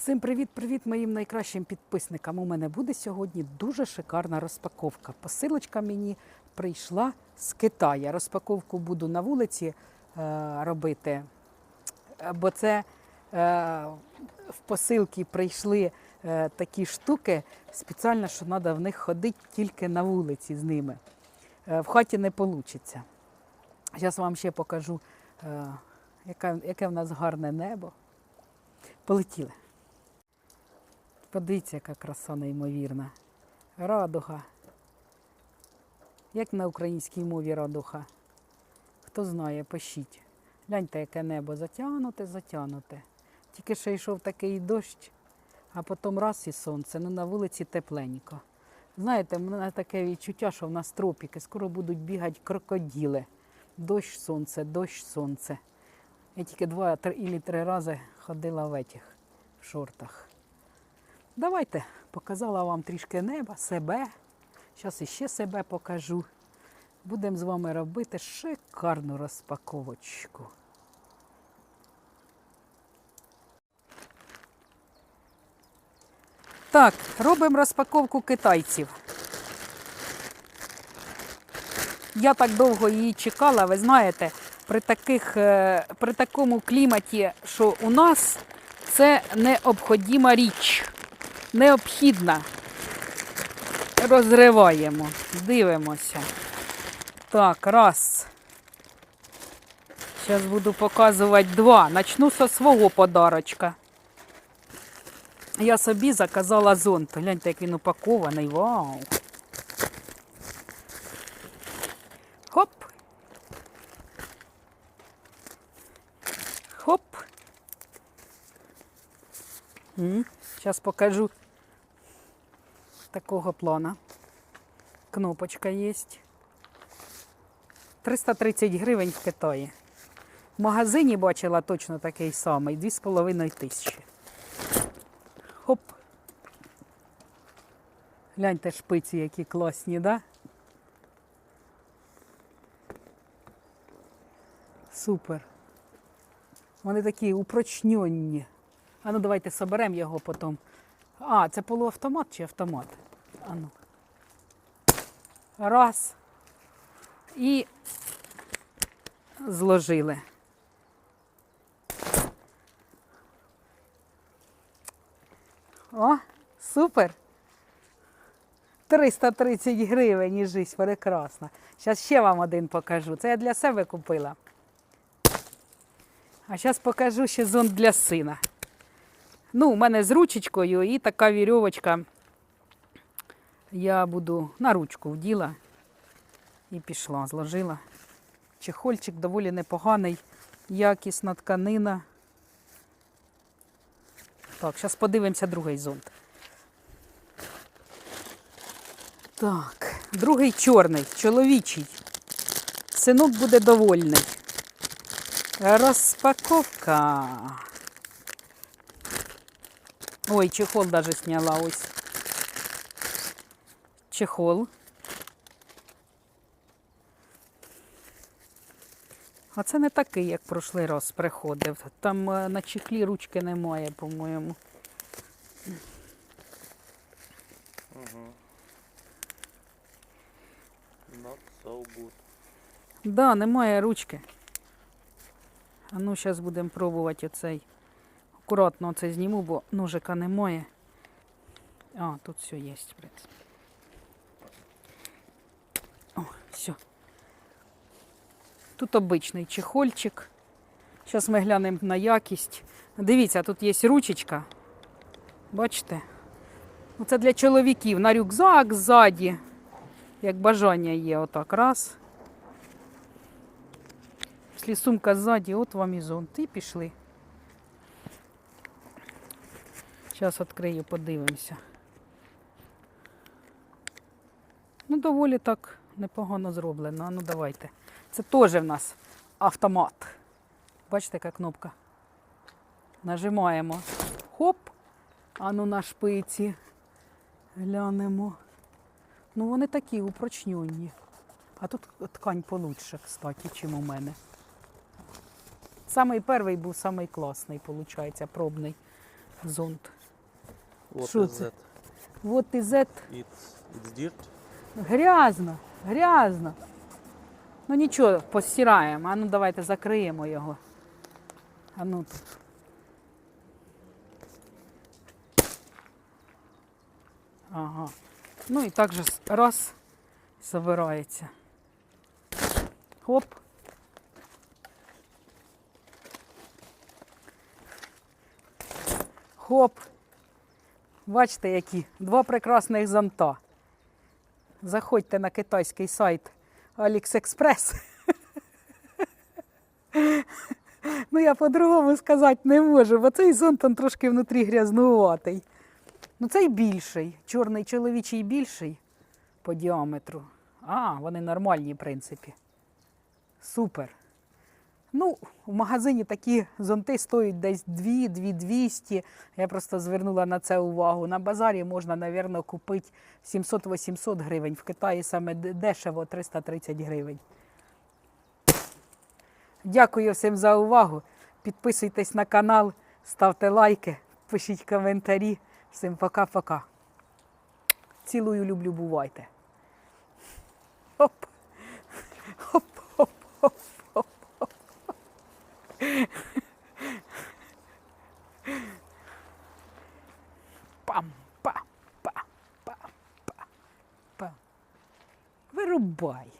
Всім привіт-привіт моїм найкращим підписникам. У мене буде сьогодні дуже шикарна розпаковка. Посилочка мені прийшла з Китаю. Розпаковку буду на вулиці е, робити, бо це е, в посилки прийшли е, такі штуки спеціально, що треба в них ходити тільки на вулиці з ними. Е, в хаті не вийде. Зараз вам ще покажу, е, яке, яке в нас гарне небо. Полетіли. Подивіться, яка краса неймовірна. Радуга. Як на українській мові радуга? Хто знає, пишіть. Гляньте, яке небо затягнуте, затягнуте. Тільки що йшов такий дощ, а потім раз і сонце. Ну на вулиці тепленько. Знаєте, в мене таке відчуття, що в нас тропіки, скоро будуть бігати крокоділи. Дощ, сонце, дощ, сонце. Я тільки два-три три рази ходила в етіх, в шортах. Давайте, показала вам трішки неба, себе. Зараз іще себе покажу. Будемо з вами робити шикарну розпаковочку. Так, робимо розпаковку китайців. Я так довго її чекала, ви знаєте, при, таких, е, при такому кліматі, що у нас це необхідна річ. Необхідна. Розриваємо, дивимося. Так, раз. Зараз буду показувати два. Начну зі свого подарочка. Я собі заказала зонт. Гляньте, як він упакований. Вау! Хоп. Хоп. Зараз покажу такого плана. Кнопочка є. 330 гривень в Китаї. В магазині бачила точно такий самий, 2,5 тисячі. Хоп. Гляньте шпиці, які класні, да? Супер. Вони такі упрочненні. А ну давайте соберемо його потім. А, це полуавтомат чи автомат? А ну. Раз. І зложили. О, супер. 330 гривень і жизнь прекрасна. Зараз ще вам один покажу. Це я для себе купила. А зараз покажу ще зонт для сина. Ну, у мене з ручечкою і така вірьовочка. Я буду на ручку вділа і пішла, зложила. Чехольчик доволі непоганий, якісна тканина. Так, зараз подивимося другий зонт. Так, другий чорний, чоловічий. Синок буде довольний. Розпаковка. Ой, чехол даже сняла ось. Чехол. А це не такий, як прошлий раз приходив. Там е, на чехлі ручки немає, по-моєму. Not so good. Да, немає ручки. А ну, зараз будемо пробувати оцей. Акуратно оце зніму, бо ножика немає. А, тут все є, в принципі. О, все. Тут обичний чехольчик. Зараз ми глянемо на якість. Дивіться, тут є ручечка. Бачите? Ну, Це для чоловіків на рюкзак ззаді. Як бажання є, отак. Раз. Якщо сумка ззаді, от вам і зонт. І пішли. Зараз відкрию, подивимося. Ну, доволі так непогано зроблено. А Ну, давайте. Це теж в нас автомат. Бачите, яка кнопка? Нажимаємо. Хоп. А ну на шпиці. Глянемо. Ну, вони такі упрочнені. А тут ткань получше, кстати, чим у мене. Самий перший був самий класний, виходить, пробний. зонт. Що це? It's, it's dirt. Грязно, грязно. Ну нічого, постираємо. А ну давайте закриємо його. А ну тут. Ага. Ну і так же раз забирається. Хоп. Хоп. Бачите, які два прекрасних зонта. Заходьте на китайський сайт AliExpress. Ну, я по-другому сказати не можу, бо цей зонт он трошки внутрі грязнуватий. Ну, цей більший. Чорний чоловічий більший по діаметру. А, вони нормальні, в принципі. Супер. Ну, в магазині такі зонти стоять десь 2-200. Я просто звернула на це увагу. На базарі можна, мабуть, купити 700-800 гривень. В Китаї саме дешево 330 гривень. Дякую всім за увагу. Підписуйтесь на канал, ставте лайки, пишіть коментарі. Всім пока-пока. Цілую, люблю, бувайте. Оп оп, оп, оп. Пам, па, па, па, па, па. Вирубай.